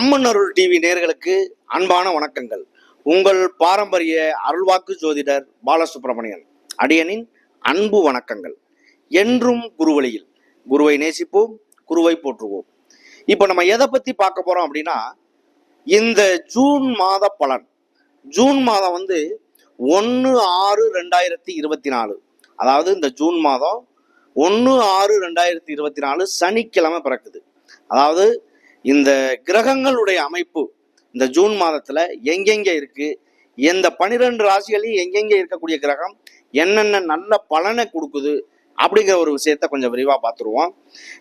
அம்மன் அருள் TV நேர்களுக்கு அன்பான வணக்கங்கள். உங்கள் பாரம்பரிய அருள்வாக்கு ஜோதிடர் பாலசுப்ரமணியன் அடியனின் அன்பு வணக்கங்கள். என்றும் குருவழியில் குருவை நேசிப்போம் குருவை போற்றுவோம். இப்போ நம்ம எதை பற்றி பார்க்க போகிறோம் அப்படின்னா இந்த ஜூன் மாத பலன். ஜூன் மாதம் வந்து ஒன்று ஆறு ரெண்டாயிரத்தி இருபத்தி நாலு. அதாவது இந்த ஜூன் மாதம் ஒன்று ஆறு ரெண்டாயிரத்தி இருபத்தி நாலு சனிக்கிழமை பிறக்குது. அதாவது இந்த கிரகங்களுடைய அமைப்பு இந்த ஜூன் மாதத்துல எங்கெங்க இருக்கு? எந்த பனிரெண்டு ராசிகளையும் எங்கெங்க இருக்கக்கூடிய கிரகம்? என்னென்ன நல்ல பலனை கொடுக்குது? அப்படிங்கிற ஒரு விஷயத்த கொஞ்சம் விரிவா பார்த்துருவோம்.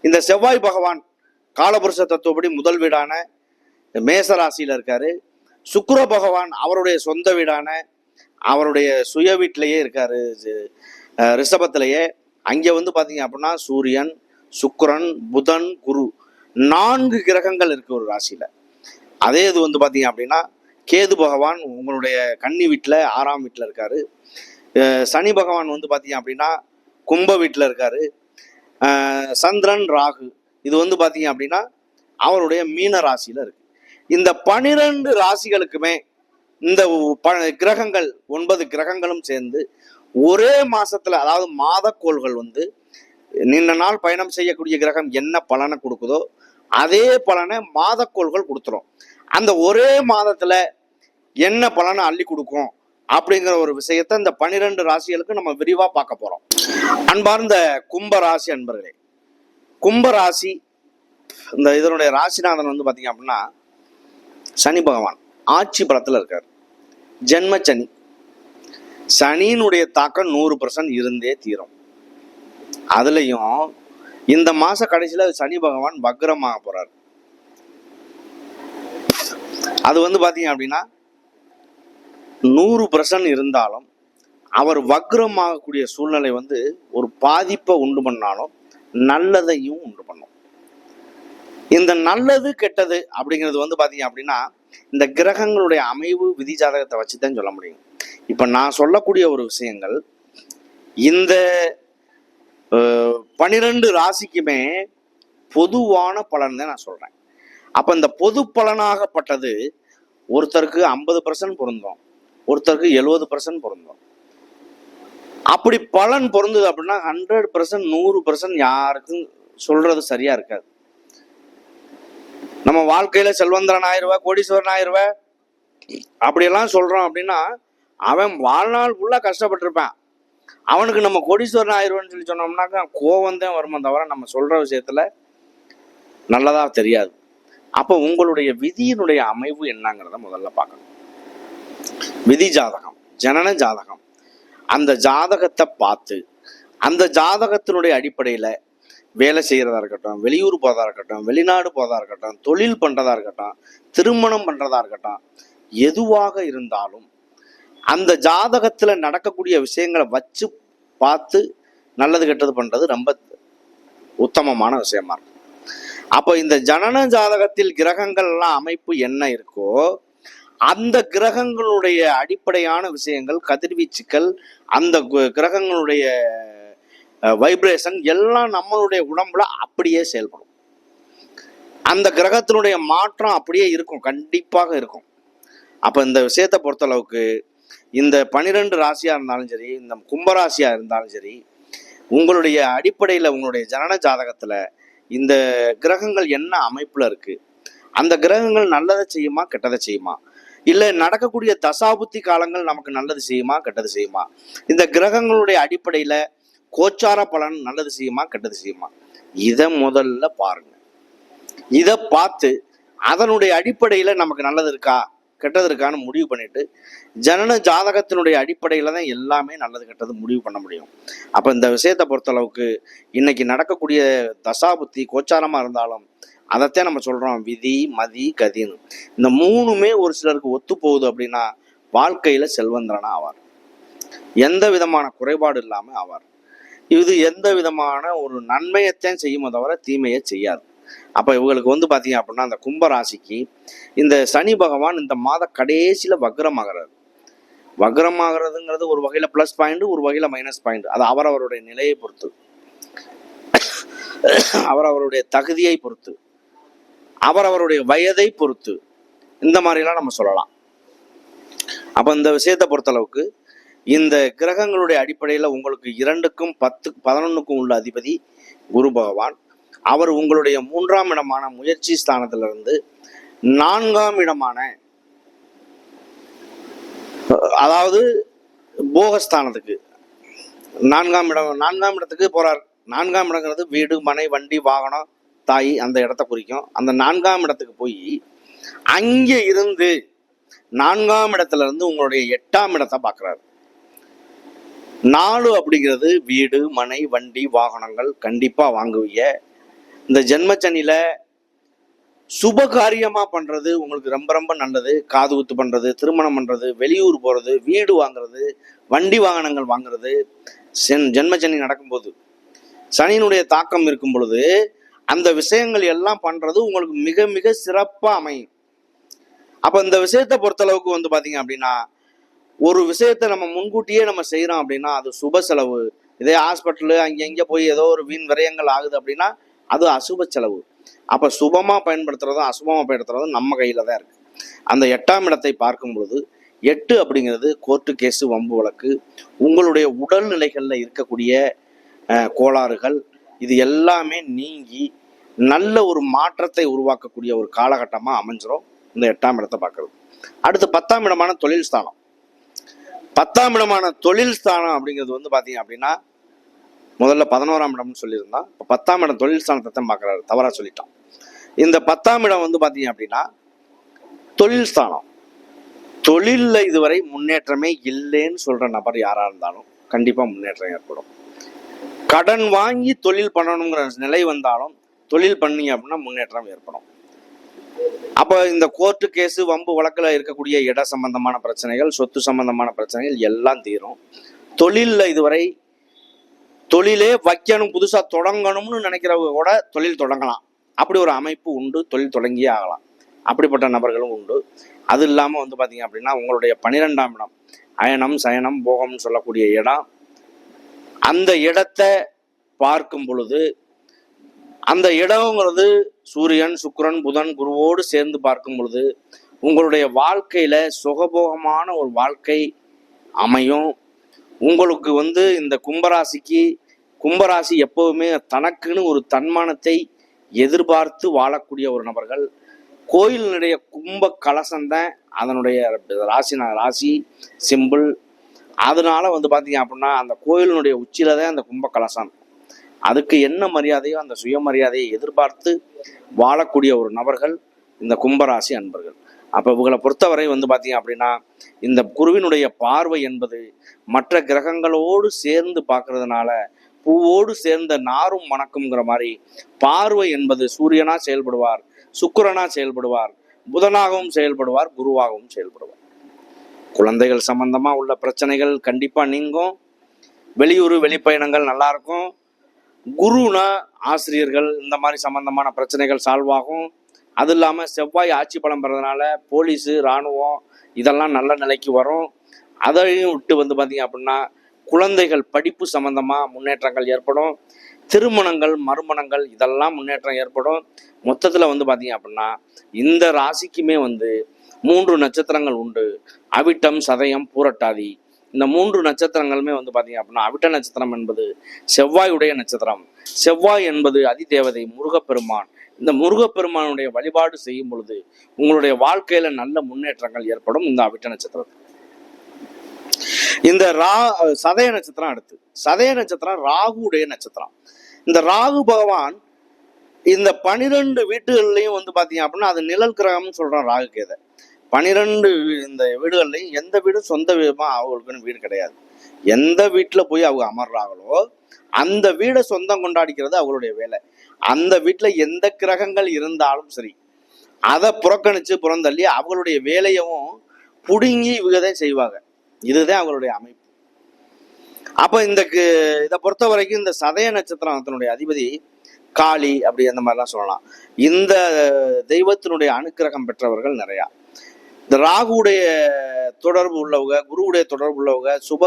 இந்த செவ்வாய் பகவான் காலபுருஷ தத்துவப்படி முதல் வீடான மேச ராசியில இருக்காரு. சுக்கர பகவான் அவருடைய சொந்த வீடான அவருடைய சுய வீட்டிலேயே இருக்காரு. ரிஷபத்திலேயே. அங்கே வந்து பார்த்தீங்க அப்படின்னா சூரியன் சுக்கரன் புதன் குரு. நான்கு கிரகங்கள் இருக்கு ஒரு ராசியில. அதே இது வந்து பார்த்தீங்க அப்படின்னா கேது பகவான் உங்களுடைய கன்னி வீட்டில் ஆறாம் வீட்டில் இருக்காரு. சனி பகவான் வந்து பார்த்தீங்க அப்படின்னா கும்ப வீட்டில் இருக்காரு. சந்திரன் ராகு. இது வந்து பார்த்தீங்க அப்படின்னா அவருடைய மீன ராசியில இருக்கு. இந்த பனிரெண்டு ராசிகளுக்குமே இந்த ப கிரகங்கள் ஒன்பது கிரகங்களும் சேர்ந்து ஒரே மாசத்துல அதாவது மாதக்கோள்கள் வந்து நின்ன நாள் பயணம் செய்யக்கூடிய கிரகம் என்ன பலனை கொடுக்குதோ அதே பலனை மாதக்கோள்கள் கொடுத்துரும். அந்த ஒரே மாதத்துல என்ன பலனை அள்ளி கொடுக்கும் அப்படிங்கிற ஒரு விஷயத்த இந்த பனிரெண்டு ராசிகளுக்கு நம்ம விரிவா பார்க்க போறோம். அன்பார்ந்த கும்ப ராசி அன்பர்களே கும்ப ராசி இந்த இதனுடைய ராசிநாதன் வந்து பாத்தீங்க அப்படின்னா சனி பகவான் ஆட்சி பலத்துல இருக்கார். ஜென்ம சனி சனியினுடைய தாக்கம் நூறு பர்சன்ட் இருந்தே தீரும். அதுலயும் இந்த மாச கடைசியில சனி பகவான் வக்ரமாக போறார். அது வந்து பாத்தீங்க அப்படின்னா நூறு பர்சன்ட் இருந்தாலும் அவர் வக்ரமாகக்கூடிய சூழ்நிலை வந்து ஒரு பாதிப்பை உண்டு பண்ணாலும் நல்லதையும் உண்டு பண்ணும். இந்த நல்லது கெட்டது அப்படிங்கிறது வந்து பாத்தீங்க அப்படின்னா இந்த கிரகங்களுடைய அமைவு விதி ஜாதகத்தை வச்சு தான் சொல்ல முடியும். இப்ப நான் சொல்லக்கூடிய ஒரு விஷயங்கள் இந்த பனிரெண்டு ராசிக்குமே பொதுவான பலன் தான் நான் சொல்றேன். அப்ப இந்த பொது பலனாகப்பட்டது ஒருத்தருக்கு ஐம்பது பர்சன்ட் பொருந்தோம் ஒருத்தருக்கு எழுபது பர்சன்ட் பொருந்தோம். அப்படி பலன் பொருந்தது அப்படின்னா ஹண்ட்ரட் பர்சன்ட் நூறு பர்சன்ட் யாருக்கும் சொல்றது சரியா இருக்காது. நம்ம வாழ்க்கையில செல்வந்தரன் ஆயிருவா கோடீஸ்வரன் ஆயிருவ அப்படியெல்லாம் சொல்றோம் அப்படின்னா அவன் வாழ்நாள் ஃபுல்லா கஷ்டப்பட்டிருப்பான். அவனுக்கு நம்ம கோடீஸ்வரன் ஆயிருவான்னு சொல்லி சொன்னோம்னாக்கா கோவம் தான் தவிர நம்ம சொல்ற விஷயத்துல நல்லதா தெரியாது. அப்போ உங்களுடைய விதியினுடைய அமைவு என்னங்கிறத முதல்ல பார்க்கணும். விதி ஜாதகம் ஜனன ஜாதகம். அந்த ஜாதகத்தை பார்த்து அந்த ஜாதகத்தினுடைய அடிப்படையில வேலை செய்யறதா இருக்கட்டும் வெளியூர் போறதா இருக்கட்டும் வெளிநாடு போறதா இருக்கட்டும் தொழில் பண்றதா இருக்கட்டும் திருமணம் பண்றதா இருக்கட்டும் எதுவாக இருந்தாலும் அந்த ஜாதகத்தில் நடக்கக்கூடிய விஷயங்களை வச்சு பார்த்து நல்லது கெட்டது பண்ணுறது ரொம்ப உத்தமமான விஷயமா இருக்கும். அப்போ இந்த ஜனன ஜாதகத்தில் கிரகங்கள்லாம் அமைப்பு என்ன இருக்கோ அந்த கிரகங்களுடைய அடிப்படையான விஷயங்கள் கதிர்வீச்சுக்கள் அந்த கு- கிரகங்களுடைய வைப்ரேஷன் எல்லாம் நம்மளுடைய உடம்புல அப்படியே செயல்படும். அந்த கிரகத்தினுடைய மாற்றம் அப்படியே இருக்கும் கண்டிப்பாக இருக்கும். அப்போ இந்த விஷயத்தை பொறுத்தளவுக்கு இந்த பனிரெண்டு ராசியா இருந்தாலும் சரி இந்த கும்பராசியா இருந்தாலும் சரி உங்களுடைய அடிப்படையில் உங்களுடைய ஜனன ஜாதகத்துல இந்த கிரகங்கள் என்ன அமைப்புல இருக்கு? அந்த கிரகங்கள் நல்லதை செய்யுமா கெட்டதை செய்யுமா? இல்ல நடக்கக்கூடிய தசாபுத்தி காலங்கள் நமக்கு நல்லது செய்யுமா கெட்டது செய்யுமா? இந்த கிரகங்களுடைய அடிப்படையில கோச்சார பலன் நல்லது செய்யுமா கெட்டது செய்யுமா? இதை முதல்ல பாருங்க. இதை பார்த்து அதனுடைய அடிப்படையில நமக்கு நல்லது இருக்கா? கெட்டதற்கான முடிவு பண்ணிட்டு ஜனன ஜாதகத்தினுடைய அடிப்படையில் தான் எல்லாமே நல்லது கெட்டது முடிவு பண்ண முடியும். அப்போ இந்த விஷயத்தை பொறுத்தளவுக்கு இன்னைக்கு நடக்கக்கூடிய தசாபுத்தி கோச்சாரமாக இருந்தாலும் அதைத்தான் நம்ம சொல்கிறோம் விதி மதி கதின்னு. இந்த மூணுமே ஒரு சிலருக்கு ஒத்து போகுது அப்படின்னா வாழ்க்கையில் செல்வந்திரனா ஆவார். எந்த விதமான குறைபாடு இல்லாமல் ஆவார். இது எந்த விதமான ஒரு நன்மையத்தையும் செய்யுமே தவிர தீமையை செய்யாது. அப்ப இவங்களுக்கு வந்து பார்த்தீங்க அப்படின்னா அந்த கும்பராசிக்கு இந்த சனி பகவான் இந்த மாத கடைசியில வக்ரமாகிறது வக்ரமாகிறதுங்கிறது ஒரு வகையில் ப்ளஸ் பாயிண்ட் ஒரு வகையில் மைனஸ் பாயிண்ட் அது அவரவருடைய நிலையை பொறுத்து. அவரவருடைய தகுதியை பொறுத்து. அவரவருடைய வயதை பொறுத்து. இந்த மாதிரிலாம் நம்ம சொல்லலாம். அப்போ இந்த விஷயத்தை பொறுத்தளவுக்கு இந்த கிரகங்களுடைய அடிப்படையில் உங்களுக்கு இரண்டுக்கும் பத்து பதினொன்றுக்கும் உள்ள அதிபதி குரு பகவான். அவர் உங்களுடைய மூன்றாம் இடமான முயற்சி ஸ்தானத்திலிருந்து நான்காம் இடமான அதாவது போகஸ்தானத்துக்கு. நான்காம் இடம் நான்காம் இடத்துக்கு போறார். நான்காம் இடங்கிறது வீடு மனை வண்டி வாகனம் தாய் அந்த இடத்த குறிக்கும். அந்த நான்காம் இடத்துக்கு போய் அங்கே இருந்து நான்காம் இடத்துல இருந்து உங்களுடைய எட்டாம் இடத்தை பார்க்குறாரு. நாலு அப்படிங்கிறது வீடு மனை வண்டி வாகனங்கள் கண்டிப்பாக வாங்குவீங்க. இந்த ஜென்மச்சனியில் சுப காரியமாக பண்ணுறது உங்களுக்கு ரொம்ப ரொம்ப நல்லது. காது குத்து பண்ணுறது திருமணம் பண்ணுறது வெளியூர் போகிறது வீடு வாங்குறது வண்டி வாகனங்கள் வாங்குறது சென் ஜென்மச்சனி நடக்கும்போது சனியினுடைய தாக்கம் இருக்கும் பொழுது அந்த விஷயங்கள் எல்லாம் பண்ணுறது உங்களுக்கு மிக மிக சிறப்பாக அமையும். அப்போ இந்த விஷயத்தை பொறுத்தளவுக்கு வந்து பார்த்தீங்க அப்படின்னா ஒரு விஷயத்தை நம்ம முன்கூட்டியே நம்ம செய்கிறோம் அப்படின்னா அது சுப செலவு. இதே ஹாஸ்பிட்டலு அங்கே இங்கே போய் ஏதோ ஒரு வீண் விரயங்கள் ஆகுது அப்படின்னா அது அசுப செலவு. அப்போ சுபமாக பயன்படுத்துகிறதும் அசுபமாக பயன்படுத்துறதும் நம்ம கையில் தான் இருக்குது அந்த எட்டாம் இடத்தை பார்க்கும் பொழுது எட்டு அப்படிங்கிறது கோர்ட்டு கேஸு வம்பு வழக்கு உங்களுடைய உடல்நிலைகளில் இருக்கக்கூடிய கோளாறுகள் இது எல்லாமே நீங்கி நல்ல ஒரு மாற்றத்தை உருவாக்கக்கூடிய ஒரு காலகட்டமாக அமைஞ்சிரும் இந்த எட்டாம் இடத்தை பார்க்குறது. அடுத்து பத்தாம் இடமான தொழில் ஸ்தானம். பத்தாம் இடமான தொழில் ஸ்தானம் அப்படிங்கிறது வந்து பார்த்தீங்க அப்படின்னா முதல்ல பதினோராம் இடம்னு சொல்லியிருந்தான். இப்போ பத்தாம் இடம் தொழில் ஸ்தானத்தை தான் பார்க்குறாரு. தவறாக சொல்லிட்டான். இந்த பத்தாம் இடம் வந்து பார்த்தீங்க அப்படின்னா தொழில் ஸ்தானம். தொழிலில் இதுவரை முன்னேற்றமே இல்லைன்னு சொல்கிற நபர் யாராக இருந்தாலும் கண்டிப்பாக முன்னேற்றம் ஏற்படும். கடன் வாங்கி தொழில் பண்ணணுங்கிற நிலை வந்தாலும் தொழில் பண்ணீங்க அப்படின்னா முன்னேற்றம் ஏற்படும். அப்போ இந்த கோர்ட்டு கேஸு வம்பு வழக்கில் இருக்கக்கூடிய இட சம்பந்தமான பிரச்சனைகள் சொத்து சம்பந்தமான பிரச்சனைகள் எல்லாம் தீரும். தொழிலில் இதுவரை தொழிலே வைக்கணும் புதுசாக தொடங்கணும்னு நினைக்கிறவங்க கூட தொழில் தொடங்கலாம். அப்படி ஒரு அமைப்பு உண்டு தொழில் தொடங்கியே ஆகலாம். அப்படிப்பட்ட நபர்களும் உண்டு. அது இல்லாமல் வந்து பார்த்தீங்க அப்படின்னா உங்களுடைய பன்னிரெண்டாம் இடம் அயனம் சயனம் போகம்னு சொல்லக்கூடிய இடம். அந்த இடத்தை பார்க்கும் பொழுது அந்த இடங்கிறது சூரியன் சுக்கிரன் புதன் குருவோடு சேர்ந்து பார்க்கும் பொழுது உங்களுடைய வாழ்க்கையில சுகபோகமான ஒரு வாழ்க்கை அமையும். உங்களுக்கு வந்து இந்த கும்பராசிக்கு கும்பராசி எப்பவுமே தனக்குன்னு ஒரு தன்மானத்தை எதிர்பார்த்து வாழக்கூடிய ஒரு நபர்கள். கோயிலினுடைய கும்ப கலசம்தான் அதனுடைய ராசி ராசி சிம்பிள் அதனால வந்து பார்த்தீங்க அப்படின்னா அந்த கோயிலினுடைய உச்சியில தான் அந்த கும்ப கலசம். அதுக்கு என்ன மரியாதையோ அந்த சுயமரியாதையை எதிர்பார்த்து வாழக்கூடிய ஒரு நபர்கள் இந்த கும்பராசி அன்பர்கள். அப்போ இவங்களை பொறுத்தவரை வந்து பார்த்தீங்க அப்படின்னா இந்த குருவினுடைய பார்வை என்பது மற்ற கிரகங்களோடு சேர்ந்து பார்க்கறதுனால பூவோடு சேர்ந்த நாரும் மணக்குங்கிற மாதிரி பார்வை என்பது சூரியனா செயல்படுவார் சுக்கரனா செயல்படுவார் புதனாகவும் செயல்படுவார் குருவாகவும் செயல்படுவார். குழந்தைகள் சம்பந்தமா உள்ள பிரச்சனைகள் கண்டிப்பா நீங்கும். வெளியூர் வெளிப்பயணங்கள் நல்லா இருக்கும். குருனா ஆசிரியர்கள் இந்த மாதிரி சம்பந்தமான பிரச்சனைகள் சால்வ் ஆகும். அது இல்லாமல் செவ்வாய் ஆட்சி பலம் பெறதுனால போலீஸு இராணுவம் இதெல்லாம் நல்ல நிலைக்கு வரும். அதையும் விட்டு வந்து பார்த்தீங்க அப்படின்னா குழந்தைகள் படிப்பு சம்மந்தமாக முன்னேற்றங்கள் ஏற்படும். திருமணங்கள் மறுமணங்கள் இதெல்லாம் முன்னேற்றம் ஏற்படும். மொத்தத்தில் வந்து பார்த்தீங்க அப்படின்னா இந்த ராசிக்குமே வந்து மூன்று நட்சத்திரங்கள் உண்டு. அவிட்டம் சதயம் பூரட்டாதி. இந்த மூன்று நட்சத்திரங்களுமே வந்து பார்த்தீங்க அப்படின்னா அவிட்ட நட்சத்திரம் என்பது செவ்வாயுடைய நட்சத்திரம். செவ்வாய் என்பது அதிதேவதை முருகப்பெருமான். இந்த முருகப்பெருமானுடைய வழிபாடு செய்யும் பொழுது உங்களுடைய வாழ்க்கையில நல்ல முன்னேற்றங்கள் ஏற்படும் இந்த அவிட்ட நட்சத்திரம் இந்த ரா சதய நட்சத்திரம் அடுத்து. சதய நட்சத்திரம் ராகுடைய நட்சத்திரம். இந்த ராகு பகவான் இந்த பனிரெண்டு வீட்டுகள்லையும் வந்து பார்த்தீங்க அப்படின்னா அது நிழல் கிரகம்னு சொல்றான் ராகு கேதை பனிரெண்டு இந்த வீடுகள்லையும் எந்த வீடும் சொந்த விதமாக அவங்களுக்குன்னு வீடு கிடையாது. எந்த வீட்டில் போய் அவங்க அமர்றாங்களோ அந்த வீடை சொந்தம் கொண்டாடிக்கிறது அவங்களுடைய வேலை. அந்த வீட்டில் எந்த கிரகங்கள் இருந்தாலும் சரி அதை புறக்கணித்து புறந்தள்ளி அவங்களுடைய வேலையவும் புடுங்கி இவங்க செய்வாங்க. இதுதான் அவங்களுடைய அமைப்பு. அப்போ இந்த இதை பொறுத்த வரைக்கும் இந்த சதய நட்சத்திரத்தினுடைய அதிபதி காளி அப்படி அந்த மாதிரிலாம் சொல்லலாம். இந்த தெய்வத்தினுடைய அனுக்கிரகம் பெற்றவர்கள் நிறையா. இந்த ராகுடைய தொடர்பு உள்ளவங்க குருவுடைய தொடர்பு உள்ளவங்க சுப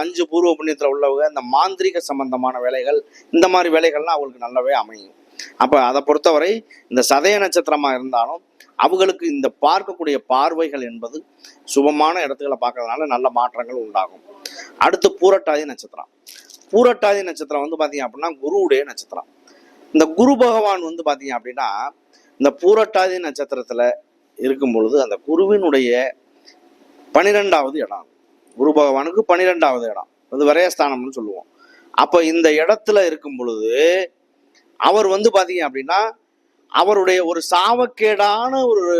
அஞ்சு பூர்வ புண்ணியத்தில் உள்ளவங்க இந்த மாந்திரிக சம்பந்தமான வேலைகள் இந்த மாதிரி வேலைகள்லாம் அவங்களுக்கு நல்லாவே அமையும். அப்போ அதை பொறுத்தவரை இந்த சதய நட்சத்திரமாக இருந்தாலும் அவங்களுக்கு இந்த பார்க்கக்கூடிய பார்வைகள் என்பது சுபமான இடத்துகளை பார்க்கறதுனால நல்ல மாற்றங்கள் உண்டாகும். அடுத்து பூரட்டாதி நட்சத்திரம். பூரட்டாதி நட்சத்திரம் வந்து பார்த்தீங்க அப்படின்னா குருவுடைய நட்சத்திரம். இந்த குரு பகவான் வந்து பார்த்தீங்க அப்படின்னா இந்த பூரட்டாதி நட்சத்திரத்தில் இருக்கும் பொழுது அந்த குருவினுடைய பனிரெண்டாவது இடம். குரு பகவானுக்கு பனிரெண்டாவது இடம். அது விரயஸ்தானம்னு சொல்லுவோம். அப்போ இந்த இடத்துல இருக்கும் பொழுது அவர் வந்து பார்த்தீங்க அப்படின்னா அவருடைய ஒரு சாவக்கேடான ஒரு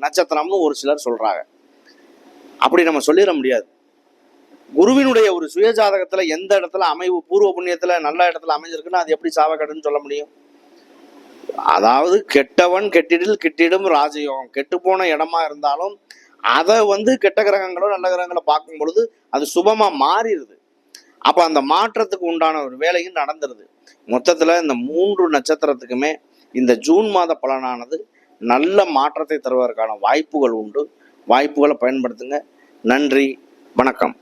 நட்சத்திரம்னு ஒரு சிலர் சொல்கிறாங்க அப்படி நம்ம சொல்லிட முடியாது. குருவினுடைய ஒரு சுயஜாதகத்தில் எந்த இடத்துல அமைவு பூர்வ புண்ணியத்தில் நல்ல இடத்துல அமைஞ்சிருக்குன்னா அது எப்படி சாவக்கேடுன்னு சொல்ல முடியும்? அதாவது கெட்டவன் கெட்டிடில் கிட்டிடும் ராஜயோகம். கெட்டு போன இடமா இருந்தாலும் அதை வந்து கெட்ட கிரகங்களோ நல்ல கிரகங்களோ பார்க்கும் பொழுது அது சுபமா மாறிடுது. அப்ப அந்த மாற்றத்துக்கு உண்டான ஒரு வேலையும் நடந்துருது. மொத்தத்துல இந்த மூன்று நட்சத்திரத்துக்குமே இந்த ஜூன் மாத பலனானது நல்ல மாற்றத்தை தருவதற்கான வாய்ப்புகள் உண்டு. வாய்ப்புகளை பயன்படுத்துங்க. நன்றி. வணக்கம்.